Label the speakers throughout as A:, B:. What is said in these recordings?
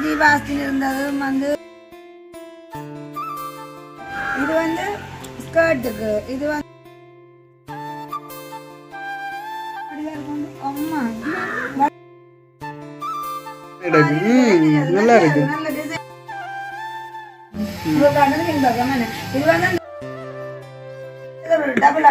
A: ஜீவாஸ்தின் இருந்தது வந்து இது வந்து ஸ்கர்ட்டுக்கு இது வந்து
B: நல்லா இருக்கு?
A: இது வந்து டபுள்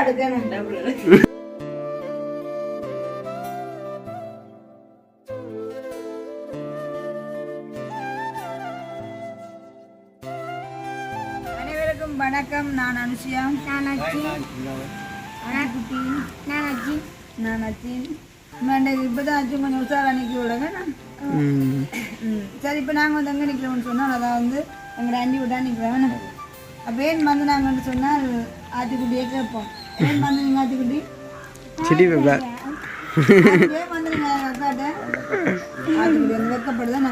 A: வணக்கம் நான் அனுஷியா. நான் அச்சி நான் குட்டி நான் அச்சி நான் அச்சி இப்போதான் அச்சு கொஞ்சம் உஷாரா நிற்க விடுங்க. சரி இப்போ நாங்கள் வந்து எங்கே நிற்கிறோம்னு சொன்னால் அதான் வந்து எங்களை அண்டி விட்டா நிற்கிறோம் அப்போ ஏன் வந்து நாங்கள் சொன்னால் ஆட்டுக்குட்டியே கேட்போம். ஏன் வந்து நீங்கள் ஆட்டுக்குட்டி
B: செடி வெப்ப
A: ஏன் வந்து நீங்கள் அக்காட்ட ஆட்டுக்குட்டி வந்து வைக்கப்படுதானே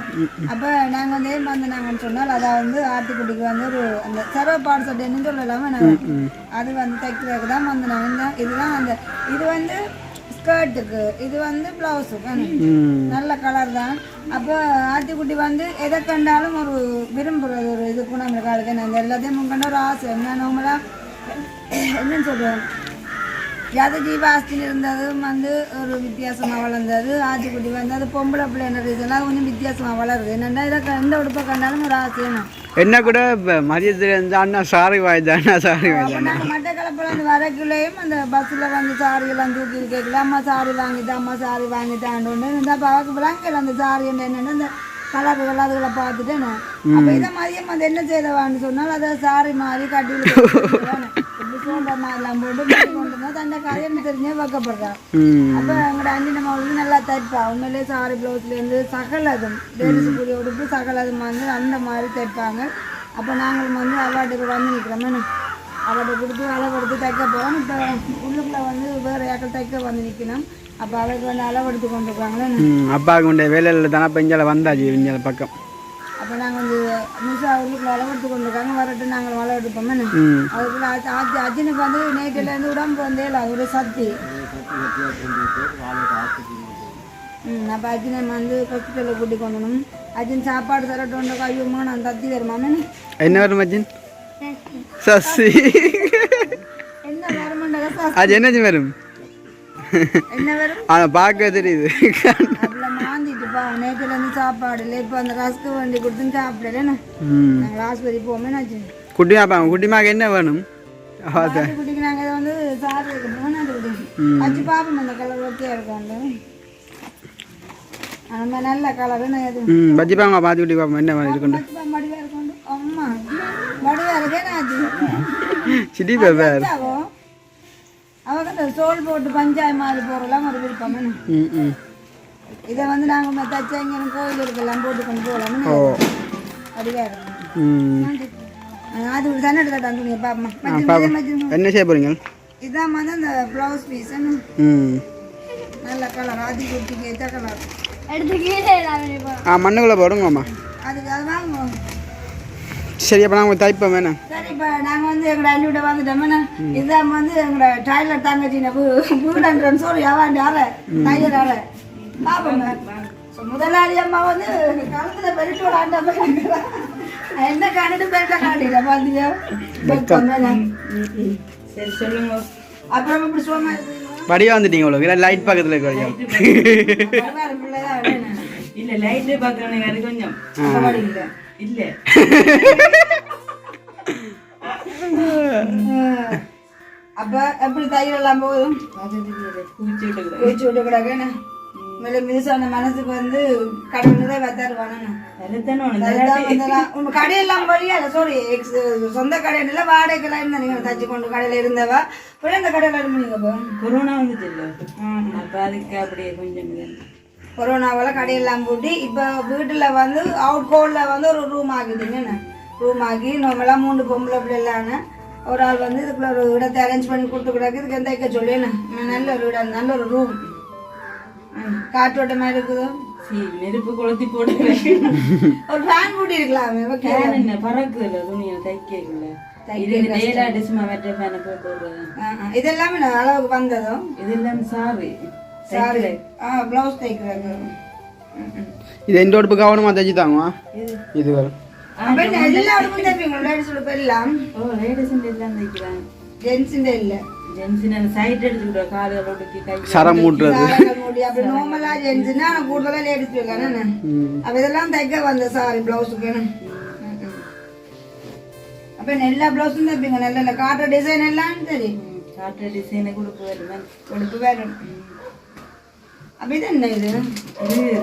A: அப்போ நாங்கள் வந்து ஏன் வந்து நாங்கன்னு சொன்னால் அதான் வந்து ஆட்டுக்குட்டிக்கு வந்து ஒரு அந்த சர்வ பாடு சட்டைன்னு சொல்லலாமா நாங்கள் அது வந்து தைக்கிறதுக்கு தான் வந்து நாங்கள் இதுதான் அந்த இது வந்து ஸ்கர்ட்டுக்கு இது வந்து ப்ளவுஸுக்கு நல்ல கலர் தான். அப்போ ஆட்டுக்குட்டி வந்து எதை கண்டாலும் ஒரு விரும்புறது ஒரு இது குணம் இருக்காளுக்கு நாங்கள் எல்லாத்தையும் கண்ட ஒரு ஆசை. என்ன நம்மளாம் என்னன்னு சொல்கிறோம் ஜாத ஜீவாஸ்தியில் இருந்தது வந்து ஒரு வித்தியாசமாக வளர்ந்தது ஆட்டுக்குட்டி வந்து அது பொம்பளை பிள்ளைன்ற இதெல்லாம் கொஞ்சம் வித்தியாசமாக வளருது. என்னென்னா இதை எந்த உடுப்பை கண்டாலும் ஒரு ஆசையணும்
B: என்ன கூட மதியத்தில் இருந்து அண்ணா சாரி வாய்தா அண்ணா சாரி வாய்தா
A: நாங்கள் மட்டக்களப்பில் வந்து வரக்குள்ளேயும் அந்த பஸ்ஸில் வந்து சாரி எல்லாம் தூக்கி கேட்கல. அம்மா சாரி வாங்கிட்டா அம்மா சாரி வாங்கிட்டான்னு இந்த பாவாக்கு விளாங்கல அந்த சாரி என்னென்னு அந்த கலர்கள் அதுகளை பார்த்துட்டு நான் அப்போ இதை மதியம் வந்து என்ன செய்தவான்னு சொன்னால் அதை சாரி மாதிரி கட்டி இப்படி சோன்ற மாதிரிலாம் போட்டு கொண்டு வந்தால் தண்டை காரியம் தெரிஞ்சே வைக்கப்படுறான் அப்போ எங்களோட அண்ணி நம்ம வந்து நல்லா தைப்பா உண்மையிலே சாரி ப்ளவுஸ்லேருந்து சகலதும் லேடிஸ் கூடிய உடுப்பு சகலதும் வந்து அந்த மாதிரி தைப்பாங்க அப்போ நாங்கள் வந்து அவார்டுக்கு வந்து நிற்கிறோமே அவார்டு கொடுத்து அளவெடுத்து தைக்க போகிறோம் இப்போ உள்ளுக்குள்ளே வந்து வேறு யாக்கள் தைக்க வந்து நிற்கணும் அப்போ அவருக்கு வந்து அளவெடுத்து கொண்டு இருக்காங்களே
B: அப்பாவுக்கு உண்டைய வேலையில் தானே இப்போ இங்கே வந்தாச்சு இங்கே பக்கம்
A: அப்போ நாங்கள் வந்து மிஸ் உள்ளுக்குள்ள அளவெடுத்து கொண்டு இருக்காங்க வரட்டு நாங்கள் அளவெடுப்போமே
B: ம்.
A: அதுக்குள்ள அஜ் அஜ் அஜினுக்கு வந்து நேற்றுலேருந்து உடம்பு வந்தே இல்லை. ஒரு சக்தி ம் அப்போ அஜினை வந்து ஹாஸ்பிட்டலில் கூட்டி கொண்டணும் அஜின் சாப்பாடு தரட்டோன்ற கையுமா நான் தத்தி தருமாமே.
B: என்ன? வரும் மச்சின் சசி.
A: என்ன வரமாட்டா
B: அது என்னச்சு வரும்?
A: என்ன வரும்?
B: அதை பார்க்க தெரியுது.
A: மாந்திட்டுப்பா நேற்றுலேருந்து சாப்பாடு இல்லை இப்போ அந்த ரஸ்க்கு வண்டி கொடுத்து சாப்பிடலன்னு
B: ம்
A: நாங்கள் ஆஸ்பத்திரி போமே நாச்சு
B: குட்டிமா பாங்க குட்டிமாக்கு என்ன வேணும்
A: குட்டிக்கு நாங்கள் வந்து சாப்பிட வைக்க போனால் அது குட்டி அச்சு பார்ப்போம் அந்த கலர் ஓகே இருக்காண்டு நம்ம நல்ல
B: ம் பஜ்ஜி பாங்க பார்த்து குட்டி பாப்போம் என்ன
A: இருக்காண்டு அம்மா மடிவா இருக்கேன் ஆச்சு
B: சிட்டி பேப்பர்
A: ஆகும் அவங்க இந்த சோல் போட்டு பஞ்சாய் மாதிரி போகிறலாம் ஒரு விருப்பம்
B: ம் ம்
A: இதை வந்து நாங்கள் தச்சங்க கோயிலுக்கெல்லாம் போட்டு கொண்டு போகலாம்னு அப்படியே அது துணியை பாப்பமா.
B: பாப்போம் என்ன செய்ய போறீங்க?
A: இதான் வந்து அந்த ப்ளவுஸ் பீஸ் நல்ல கலர் ஆதி குட்டிக்கு ஏற்ற கலர்
B: ஆ மண்ணுக்குள்ளே போடுங்கம்மா.
A: அதுக்கு அது வாங்குவோம்.
B: சரி அப்போ நாங்கள் தைப்போம் வேணாம்
A: சரி இப்போ நாங்கள் வந்து எங்களோட அள்ளிவிட வந்துட்டோம்னா இதான் வந்து எங்களோட டாய்லெட் தங்கச்சின வீடுன்றன்னு சொல்லி அவாண்டி அற So, முதலாளி அம்மா வந்து காலத்துல பெருட்டோட ஆண்ட என்ன காணிட்டு பெருட்ட காட்டிட பாத்தியா? சரி சொல்லுங்க. அப்புறம் இப்படி சும்மா?
B: வடியா வந்துட்டீங்க உங்களுக்கு இல்லை லைட் பக்கத்தில் இருக்க வரைக்கும்.
C: இல்ல லைட் பாக்குறவனுக்கு அது கொஞ்சம்.
A: இல்லை. அப்ப எப்படி தையல் எல்லாம் போதும்
C: குளிச்சு விட்டு
A: குளிச்சு விட்டு கிடக்குன்னு மேல மிதுசான மனசுக்கு வந்து கடவுள் நிறைய தருவானு உங்க கடையெல்லாம் வழியா சாரி சொந்த கடையில வாடகைலாம் இருந்தா நீங்க தச்சு கொண்டு கடையில இருந்தவா? அப்புறம் இந்த கடையில இப்போ
C: கொரோனா வந்துச்சு இல்ல அப்ப அதுக்கு அப்படியே கொஞ்சம் இது.
A: கொரோனாவால கடையெல்லாம் பூட்டி இப்போ வீட்டுல வந்து அவுட் கோல்ல வந்து ஒரு ரூம் ஆகிட்டீங்க ரூம் ஆகி நம்மளாம் மூணு பொம்பளை பிள்ளைலான ஒரு ஆள் வந்து இதுக்குள்ள ஒரு இடத்தை அரேஞ்ச் பண்ணி கொடுத்து கிடக்கு இதுக்கு எந்த சொல்லி? நல்ல ஒரு இடம் நல்ல ஒரு ரூம் காற்றோட்டமா இருக்குது?
C: நெருப்பு கொளுத்தி போட்டு
A: ஒரு ஃபேன் பூட்டி இருக்கலாமே
C: ஃபேன் என்ன பறக்குதுல துணியை தைக்கல இது டேலா டிஸ்மா வெட்ட ஃபேனை போட்டு விடுறது
A: இது எல்லாமே நான் அளவுக்கு வந்ததும்
C: இது எல்லாம் சாரி.
A: சாரி ஆ ப்ளவுஸ் தைக்கிறது.
B: இது எந்த உடுப்பு கவனமாக தைச்சு தாங்குவா இது வரும்
A: எல்லா உடுப்பும் தைப்பீங்களா? லேடிஸ் உடுப்பு எல்லாம்?
C: ஓ லேடிஸ் எல்லாம் தைக்கிறாங்க
A: ஜென்ஸுന്റെ இல்ல.
B: சரம் மூட்டுறது.
A: நார்மலா ஜென்ஸ்னா கூடுதலா லேடிஸ் இருக்கானே. அப்ப இதெல்லாம் தைக்க வந்த சாரி பிளவுஸுக்கு அப்ப எல்லா பிளவுஸும் தைப்பீங்க நல்ல நல்ல காட்டுற டிசைன் எல்லாம் சரி.
C: காட்டுற டிசைனை கொடுப்பு வருவேன்
A: உடுப்பு வேணும். அப்ப இது என்ன இது?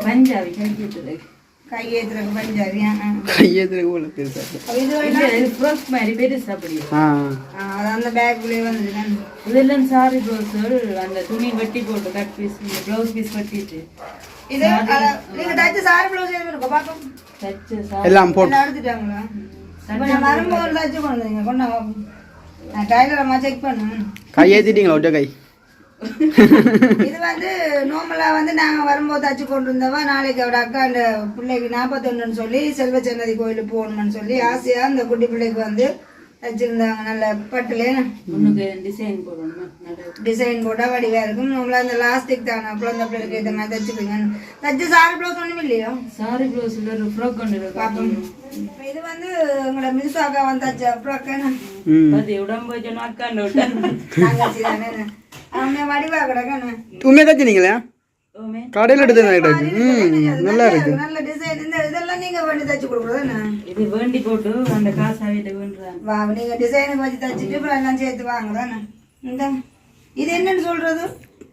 C: பஞ்சாபி கைக்கிட்டு
A: கையேத்துறக்கு
B: கூட பெருசா
A: இது
C: ஃப்ராக் மாதிரி பெருசு அப்படி
B: ஆ.
A: ஆ, அது அந்த வந்துருக்கேன்
C: இதெல்லாம் சாரி ப்ளவுஸ் அந்த துணி வெட்டி போட்டு கட் பீஸ் ப்ளவுஸ் பீஸ் வெட்டிட்டு
A: இது அத- நீங்க தைச்ச சாரி பிளவுஸ் எதுவும் பாக்கும்
C: தச்ச சாரி
B: எல்லாம் போட்டு.
A: எடுத்துட்டாங்களா இப்ப நான் வரும்போது தைச்சு கொண்டு வந்தீங்க கொண்டாங்க நான் டைலரம்மா செக் பண்ணுவேன்
B: கையேற்றிட்டீங்களா ஒட்ட கை?
A: இது வந்து நார்மலா வந்து நாங்க வரும்போது தச்சு கொண்டு இருந்தவா நாளைக்கு அவட அக்கா அந்த பிள்ளைக்கு நாற்பத்தொன்னுன்னு சொல்லி செல்வச்சன்னதி கோயிலுக்கு போகணும்னு சொல்லி ஆசையா அந்த குட்டி பிள்ளைக்கு வந்து தச்சிருந்தாங்க நல்ல பட்டுல.
C: ஒண்ணுக்கு டிசைன் போடணும்?
A: டிசைன் போட்டா வடிவா இருக்கும். நம்மள அந்த லாஸ்டிக் தானே? குழந்தை பிள்ளைக்கு ஏற்ற மாதிரி தச்சுப்பீங்க தச்சு சாரி ப்ளவுஸ் ஒண்ணும் இல்லையோ?
C: சாரி ப்ளவுஸ்ல ஒரு ஃப்ராக் கொண்டு இருக்கு.
A: இப்ப இது வந்து உங்களோட மிஸ்ஸாக்கா வந்தாச்சு? அப்புறம் அக்கா
C: உடம்பு வச்சு அக்காண்டு
B: உண்மையாக தைச்சினீங்களா
C: ஓமே
B: கடையில் எடுத்து ம் நல்லா இருக்கு.
A: நல்ல டிசைன் இந்த இதெல்லாம் நீங்க பண்ணி தச்சு கொடுக்குறதுன்னு
C: இது வேண்டி போட்டு அந்த காசு அவிட்ட வேண்டுறாங்க
A: வா நீங்க டிசைனுக்கு வச்சு தச்சுட்டு அப்புறம் எல்லாம் சேர்த்து வாங்குதானே இந்த இது என்னன்னு சொல்றது?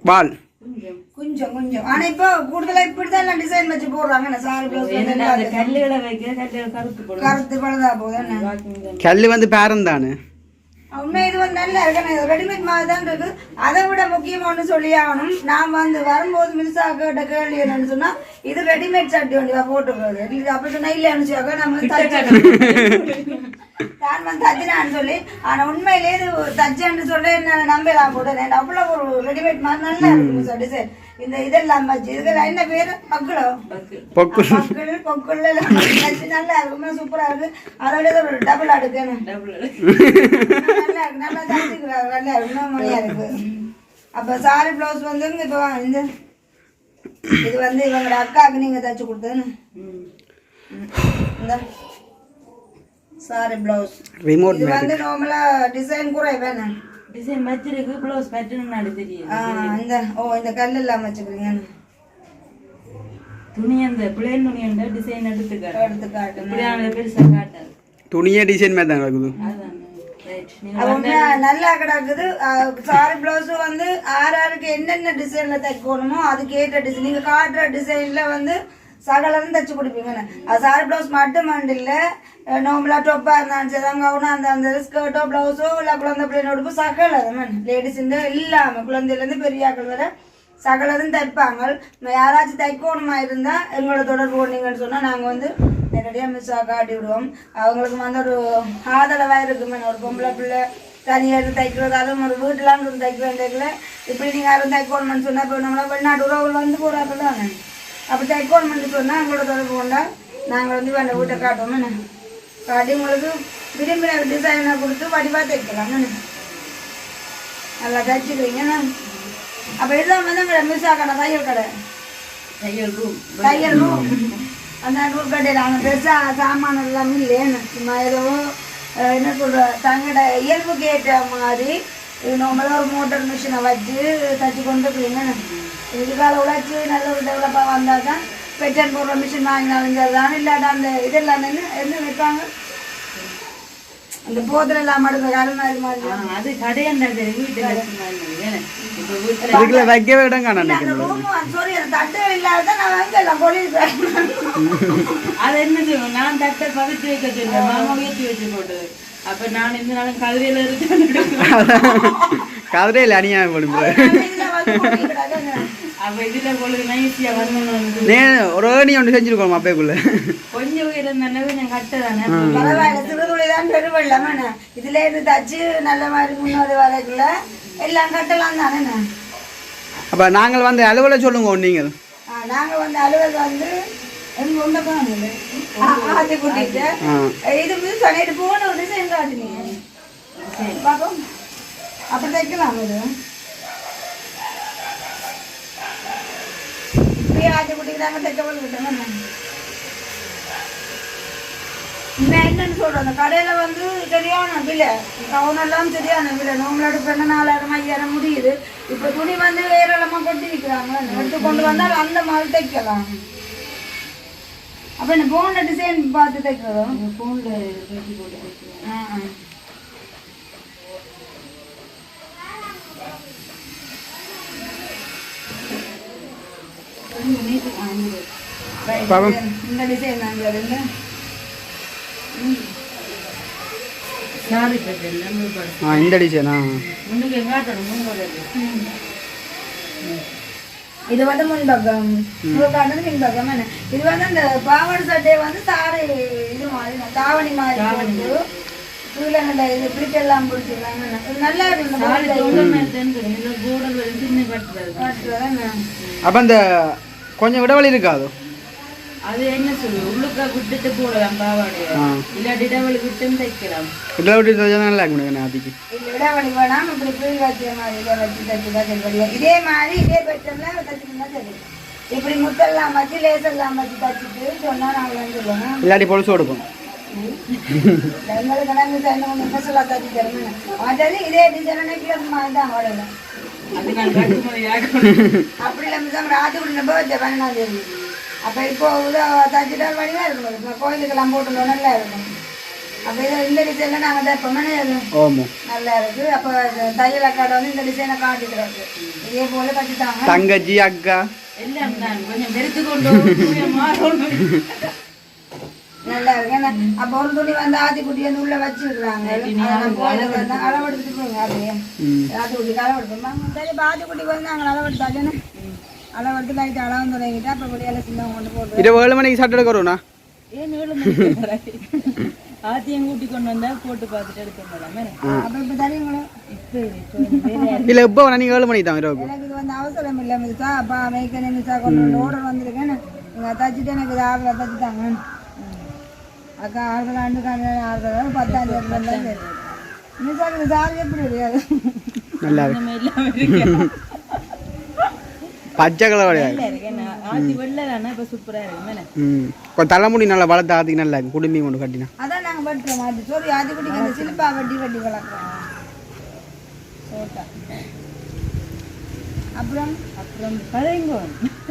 B: பால்
C: கொஞ்சம்.
A: கொஞ்சம் ஆனா இப்போ கூடுதலா இப்படிதான் எல்லாம் டிசைன் வச்சு போடுறாங்க சாரி பிளவுஸ்
C: என்னடா அந்த கல்லுகளை வைக்க கல்லுகள் கருத்து போடும்
A: கருத்து பழுதா போகுதானே
C: வாக்கிங்
B: கல் வந்து பேரம் தானே?
A: உண்மை இது வந்து நல்லா இருக்கு ரெடிமேட் மாதிரி தான் இருக்கு. அதை விட முக்கியமா ஒன்று சொல்லி ஆகணும். நான் வந்து வரும்போது மின்சா கேட்ட கேள்வி என்னன்னு சொன்னா இது ரெடிமேட் சட்டி வண்டிவா போட்டுக்கிறது அப்படி சொன்னா இல்லைன்னு சொல்லி நம்ம நான் வந்து தச்சினான்னு சொல்லி ஆனா உண்மையிலே இது தச்சேன்னு சொல்ல என்ன நம்பலாம் கூட அவ்வளவு ஒரு ரெடிமேட் மாதிரி நல்லா இருக்கு சார் டிசைன் இந்த இதெல்லாம் வச்சு. இதுக்கு என்ன பேரு? மக்களோ?
B: பொக்கு
A: மக்கள் பொக்குள்ள எல்லாம் வச்சு நல்லா இருக்கு சூப்பரா இருக்கு. அதோட ஒரு டபுள் அடுக்கணும்
C: டபுள்
A: நல்லா இருக்கு. நல்லா தச்சுக்கிறாங்க. நல்லா இருக்கு மணியா இருக்கு. அப்ப சாரி பிளவுஸ் வந்து இப்ப இந்த இது வந்து இவங்களோட அக்காவுக்கு நீங்க தச்சு கொடுத்ததுன்னு. இந்த சாரி பிளவுஸ்
B: ரிமோட்
A: இது வந்து நார்மலா டிசைன் கூட வேணும்
C: டிசைன் வச்சிருக்கு ப்ளவுஸ் பேட்டர்ன் நடு தெரியும்
A: ஆ, இந்த ஓ இந்த கல் எல்லாம் வச்சுக்கிறீங்க
C: துணி அந்த பிளேன் துணி அந்த டிசைன் எடுத்துக்காரு.
A: எடுத்து காட்டுங்க.
C: இப்படியான பெருசா காட்டாது
B: துணியே டிசைன் மாதிரி தான்
A: உண்மையா நல்லா கிடக்குது. சாரி பிளவுஸ் வந்து ஆறு ஆறுக்கு என்னென்ன டிசைன்ல தைக்கணுமோ அதுக்கு ஏற்ற டிசைன் நீங்க காட்டுற டிசைன்ல வந்து சகலரும் தைச்சி கொடுப்பீங்கன்னு அது சாரி பிளவுஸ் மட்டும் இல்ல நார்மலா டொப்பா இருந்தாலும் சரி கவுனா அந்த அந்த ஸ்கர்ட்டோ பிளவுஸோ இல்லை குழந்தை பிள்ளைங்க உடுப்பு சகலம் லேடிஸ் இல்லாம குழந்தையிலேருந்து பெரிய பெரியாக்கள் வரை சகலதும் தைப்பாங்க. யாராச்சும் தைக்கணுமா இருந்தா எங்களோட தொடர்பு கொண்டீங்கன்னு சொன்னா நாங்க வந்து நேரடியாக மிஸ் காட்டி விடுவோம். அவங்களுக்கு வந்து ஒரு ஆதரவா இருக்குமே ஒரு பொம்பளை பிள்ளை தனியாக இருந்து தைக்கிறது அதுவும் ஒரு வீட்டுலாம் இருந்து தைக்கிறோம் தைக்கல இப்படி நீங்க யாரும் தைக்கணும்னு சொன்னா இப்போ நம்மள வெளிநாட்டு உறவுகள் வந்து போறாங்க தானே அப்படி தைக்கணும்னு சொன்னா எங்களோட தொடர்பு கொண்டா நாங்க வந்து வேண்ட வீட்டை காட்டுவோம் காட்டி உங்களுக்கு விரும்பின டிசைனை கொடுத்து வடிவா தைக்கலாம் நல்லா தைச்சிக்கிறீங்க என்ன? அப்ப இதெல்லாம் வந்து எங்களோட மிஸ் ஆக்கணும் தையல் கடை?
C: தையல் ரூம்
A: தையல் ரூம் அந்த ரூம் கடையில் அங்கே பெருசாக சாமான் எல்லாம் இல்லைன்னு. சும்மா ஏதோ அஹ், என்ன சொல்ற தங்களோட இயல்புக்கு ஏற்ற மாதிரி நம்மள ஒரு மோட்டார் மிஷினை வச்சு தச்சு கொண்டு போயிருங்க இதுக்கால உழைச்சி நல்ல ஒரு டெவலப்பாக வந்தால் தான் பெட்டன் போடுற மிஷின் வாங்கினாலும் சரிதான் இல்லாட்டா அந்த இதெல்லாம் என்ன என்ன வைப்பாங்க அந்த போதில் எல்லாம் அடுத்த மாதிரி.
C: அது சரி வீட்டுல
B: வைக்கவே இடம் காண
A: அந்த ரூம் சாரி அந்த தட்டுகள் இல்லாத நான் வாங்கலாம் கொலியிருப்பேன்
C: அது என்ன செய்வோம் நான் தட்டை பவிச்சு வைக்க சொன்னேன் மாமா உயர்த்தி வச்சு போட்டு அப்ப நான் இந்த நாளும் கல்வியில இருக்கேன்
B: கதிரையில் அநியாயம் படும்போது
A: வந்து.
C: அப்ப இதுல பொழுது ஈஸியா வரணும்
B: நே ஒரு ஏணி ஒன்று செஞ்சுருக்கோம் அப்பேக்குள்ள.
C: கொஞ்சம் உயரம் தானே கொஞ்சம் கட்டதானே?
A: பரவாயில்ல சிறுதுளி தான் பெருவெள்ளம் என்ன இதுல இருந்து தச்சு நல்ல மாதிரி முன்னோரி வரைக்குள்ள எல்லாம் கட்டலாம் தானே என்ன?
B: அப்போ நாங்கள் வந்து அலுவலை சொல்லுங்க நீங்கள்.
A: ஆ, நாங்க வந்து அலுவல் வந்து எங்க உண்ட போனது ஆத்தி கூட்டிட்டு. இது வந்து சொல்லிட்டு போன ஒரு டிசைன் காட்டுனீங்க பாப்போம். அப்படி தைக்கலாம் இது ஆட்டி குட்டிக்கு தைக்க விட்டுட்டோம் இன்னும் என்னன்னு சொல்றோம் அந்த கடையில வந்து சரியான விலை. கவுன் எல்லாம் சரியான விலை. நோம்பலோட பெண்ண நாலாயிரம் ஐயாயிரம் முடியுது. இப்ப துணி வந்து வேறெல்லாமா கொட்டி விற்கிறாங்க எடுத்து கொண்டு வந்தால் அந்த மாதிரி தைக்கலாம். அப்ப இந்த போன டிசைன் பார்த்து தைக்கிறோம்
C: ஃபோனில் பேசி போட்டு வைக்கிறேன்.
A: ஆ ஆ.
B: பாவம்.
A: இந்த டிசைன் நாங்கள்.
B: ஆ இந்த
A: இது வந்து முன்பக்கம் முழுக்கானது பின்பக்கம் என்ன இது வந்து அந்த பாவாடை சட்டையை வந்து சாரை இது மாதிரி தாவணி மாதிரி போட்டு கீழே நல்ல இது பிடிச்செல்லாம் பிடிச்சிடலாம் நல்லா இருக்கு
C: வந்து?
B: அப்போ அந்த கொஞ்சம் விடவழி இருக்காது.
C: அது என்ன சொல்லு உள்ளுக்கா விட்டுட்டு போடலாம் பாவாடைய.
B: ஆ.
C: இல்லாட்டி டவல் விட்டும் தைக்கலாம்.
B: இதில் விட்டு தைச்சா நல்லா இருக்கும் எனக்கு அதுக்கு
A: இது விடவழி வேணாம் இப்படி வச்ச மாதிரி இதை வச்சு தச்சு தான் இதே மாதிரி இதே பெற்றம்னா தச்சுனா சரி இப்படி முத்தெல்லாம் வச்சு லேசெல்லாம் வச்சு தச்சுட்டு சொன்னா நாங்கள் வந்துடுவோம்
B: இல்லாட்டி பொழுசு கொடுப்போம்
A: எங்களுக்கு சேர்ந்து ஒன்று ஸ்பெஷலாக தச்சு தருமே மற்றது இதே டிசைன் கிளம்பு மாதிரி தான்
C: கட்டுமுறையாக
A: அப்படி இல்லாமல் ராஜகுடி பர்த்டே பதினாலாம் தேதி. அப்போ இப்போ இதை தச்சுட்டால் வழியாக இருக்கும் இப்போ கோயிலுக்கெல்லாம் போட்டுருவோம் நல்லா இருக்கும் அப்போ இதை இந்த டிசைனில் நாங்கள் தைப்போமே நல்லா இருக்கு. அப்போ தையல் அக்காட வந்து இந்த டிசைனை காட்டிக்கிறாங்க இதே போல தச்சுட்டாங்க.
B: தங்கச்சி அக்கா.
C: எல்லாம் கொஞ்சம் கொண்டு
A: நல்லா இருக்கு. ஏன்னா அப்போ ஒரு துணி வந்து ஆத்திக்குட்டி வந்து உள்ள வந்து அளவெடுத்துட்டு போங்க அப்படியே ஆத்திக்குட்டிக்கு அளவெடுப்போம் சரி இப்போ ஆத்திக்குட்டிக்கு வந்து நாங்கள் அளவெடுத்தாச்சுன்னு அளவெடுத்து லைட்டு அளவு தொடங்கிட்டு அப்போ வெளியால் சின்ன கொண்டு போட்டு
B: இரவு ஏழு மணிக்கு சட்டை எடுக்கிறோண்ணா
C: ஏன் ஏழு மணிக்கு? ஆத்தியம் கூட்டி கொண்டு வந்தா போட்டு பார்த்துட்டு எடுக்க முடியாம
A: அப்போ இப்போ தரீங்களோ?
B: இல்லை இப்போ வேணா நீங்கள் ஏழு மணிக்கு தான்
A: எனக்கு இது வந்து அவசரம் இல்லை மிஸ்ஸா. அப்பா மேய்க்க மிஸ்ஸா கொண்டு வந்து ஆர்டர் வந்திருக்கேன் நீங்கள் தச்சுட்டு எனக்கு ஆறுல தச்சுட்டாங்க அக்கா ஆறுல ஆண்டு ஆறுல பத்தாம் தேதி இது சார்ஜ் எப்படி இருக்காது
B: நல்லா இருக்கு
C: இருக்கு
B: பச்சை கலர்
C: இருக்கு இருக்கு
B: கொஞ்சம் தலைமுடி நல்லா வளர்த்து ஆற்றுக்கு நல்லா இருக்கும் குடும்பி கொண்டு கட்டினா
A: அதான் நாங்கள் வெட்டுறோம் அது சொல்லி அது குடிக்க அந்த சிலிப்பா வெட்டி வெட்டி வளர்க்குறோம் சோட்டா அப்புறம்
C: அப்புறம் கதைங்கோ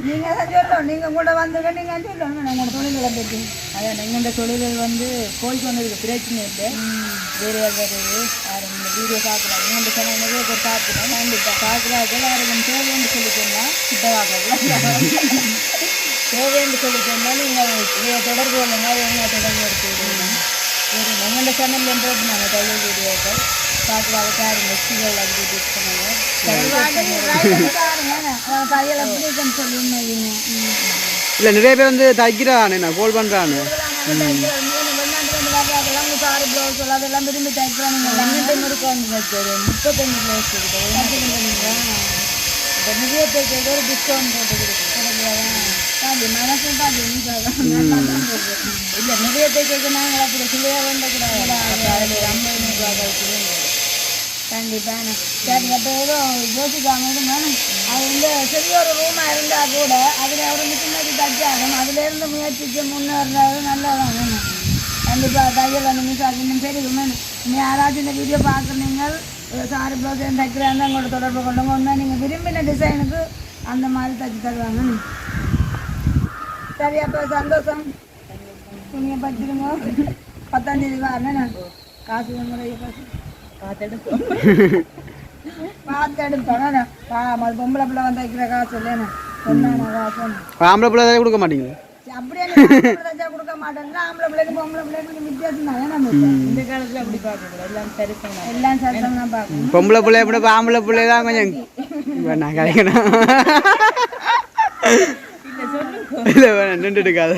A: நீங்கள் தான் சொல்லணும். நீங்கள் கூட வந்துருக்க நீங்கள் சொல்லணும். உங்களோட தொழில்களை பற்றி
C: அதான் எங்கள்ட தொழில்கள் வந்து போய் கொண்டிருக்கு பிரச்சனை இல்லை. வேறு யாராவது யாரும் இந்த வீடியோ பார்க்கலாம் எங்கள்ட சேனல் நிறைய பேர் பார்த்துட்டோம் கண்டிப்பாக பார்க்குறார்கள் யாரும் தேவைன்னு சொல்லி சொன்னால் கிட்ட வாங்க தேவைன்னு சொல்லி சொன்னால் நீங்கள் தொடர்பு கொள்ளுங்க எங்களை தொடர்பு எடுத்துவிடுங்க வேறு எங்கள்ட சேனலில் போட்டு நாங்கள் தையல் வீடியோக்கள். பார்க்குறாங்க பாருங்க. ஸ்கூல் அப்படி.
B: இல்லை நிறைய பேர் வந்து தைக்கிறானே நான் கோல் பண்ணுறான்னு
A: அதெல்லாம் விரும்பி
C: வச்சது முப்பத்தஞ்சு பிளேஸ் இருக்குது நிறைய பேருக்கு ஒரு டிஸ்கவுண்ட் போட்டு கொடுக்குறோம்
A: மனசு பாதி
C: இல்லை நிறைய பேருக்கு நாங்கள் அப்படி சொல்லியா வேண்டக்கூடாது ஐம்பது கழிச்சு
A: கண்டிப்பாக சரி அப்போ ஏதோ யோசிக்காம இருந்தாலும் அது வந்து சிறிய ஒரு ரூமாக இருந்தால் கூட அதில் ஒரு சின்னது தச்சாலும் அதுலேருந்து முயற்சிக்கு முன்னேறது நல்லதான் வேணும் கண்டிப்பாக தையல் அந்த மிஸ் அது இன்னும் பெருகும் நீ யாராச்சும் இந்த வீடியோ பார்க்குறீங்க சாரி ப்ளவுஸ் தைக்கிறாங்க உங்களோட தொடர்பு கொள்ளுங்க. ஒன்று நீங்கள் விரும்பின டிசைனுக்கு அந்த மாதிரி தைச்சி தருவாங்க சரி அப்போ சந்தோஷம். துணியை பச்சிருங்க பத்தாம் தேதி வரணும் காசு முறையை பார்த்து
C: பார்த்துட்டு
A: பார்த்து எடுப்பேன் அது பொம்பளை பிள்ளை வந்து வைக்கிற காசு
B: ஆம்பளை பிள்ளை தான் கொடுக்க மாட்டீங்களா
A: அப்படியே கொடுக்க மாட்டேன்னா ஆம்பளை பிள்ளைக்கு பொம்பளை பிள்ளைக்கு வித்தியாசம் தானே
C: இந்த காலத்தில் அப்படி பார்க்கக்கூடாது எல்லாம் சரிசமா
A: எல்லாம் சட்டம் தான் பார்க்கணும்
B: பொம்பளை பிள்ளைய விட ஆம்பளை பிள்ளை தான் கொஞ்சம் நான் கிடைக்கணும்
C: இல்லை
B: வேணாம் நின்றுட்டு இருக்காது.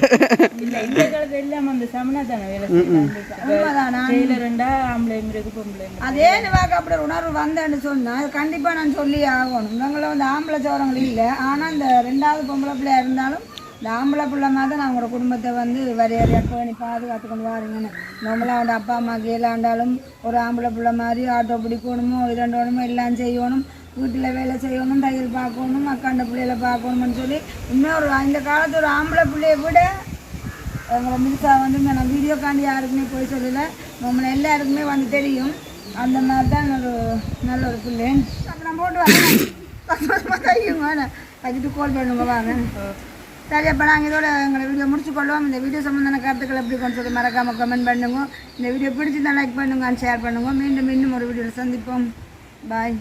C: இல்லை இந்த காலத்துல எல்லாம் அந்த சமனா தானே வேலை செய்யறாங்க
A: உண்மைதான் நான்
C: டெய்லருண்டா ஆம்பளை இருக்கு பொம்பளை
A: அதே நிவாக்கு அப்படி உணர்வு வந்தேன்னு சொன்னா அது கண்டிப்பா நான் சொல்லி ஆகணும். இவங்கள வந்து ஆம்பளை சோரங்கள் இல்லை. ஆனா இந்த ரெண்டாவது பொம்பளை பிள்ளையா இருந்தாலும் இந்த ஆம்பளை பிள்ளை மாதிரி தான் அவங்களோட குடும்பத்தை வந்து வரையறையாக பேணி பாதுகாத்து கொண்டு வாருங்கன்னு. நம்மளா வந்து அப்பா அம்மா கீழாண்டாலும் ஒரு ஆம்பளை பிள்ளை மாதிரி ஆட்டோ பிடிக்கணுமோ இரண்டோணுமோ எல்லாம் செய்யணும். வீட்டில் வேலை செய்யணும் தையல் பார்க்கணும் அக்காண்ட பிள்ளைகளை பார்க்கணும்னு சொல்லி இன்னும் ஒரு இந்த காலத்து ஒரு ஆம்பளை பிள்ளைய விட எங்களை மில்கா வந்து நான் வீடியோ காண்டி யாருக்குமே போய் சொல்லலை. நம்மளை எல்லாருக்குமே வந்து தெரியும். அந்த மாதிரி தான் ஒரு நல்ல ஒரு பிள்ளை அப்புறம் போட்டு வரேன். தையும் வேணும் தைச்சிட்டு கால் பண்ணுங்க வாங்க. சரி அப்போ நாங்கள் இதோட எங்களை வீடியோ முடிச்சு கொள்வோம். இந்த வீடியோ சம்மந்தமான கருத்துக்கள் எப்படி கொஞ்சம் சொல்லி மறக்காமல் கமெண்ட் பண்ணுங்க. இந்த வீடியோ பிடிச்சிருந்தா லைக் பண்ணுங்க ஷேர் பண்ணுங்க. மீண்டும் மீண்டும் ஒரு வீடியோவில் சந்திப்போம். பாய்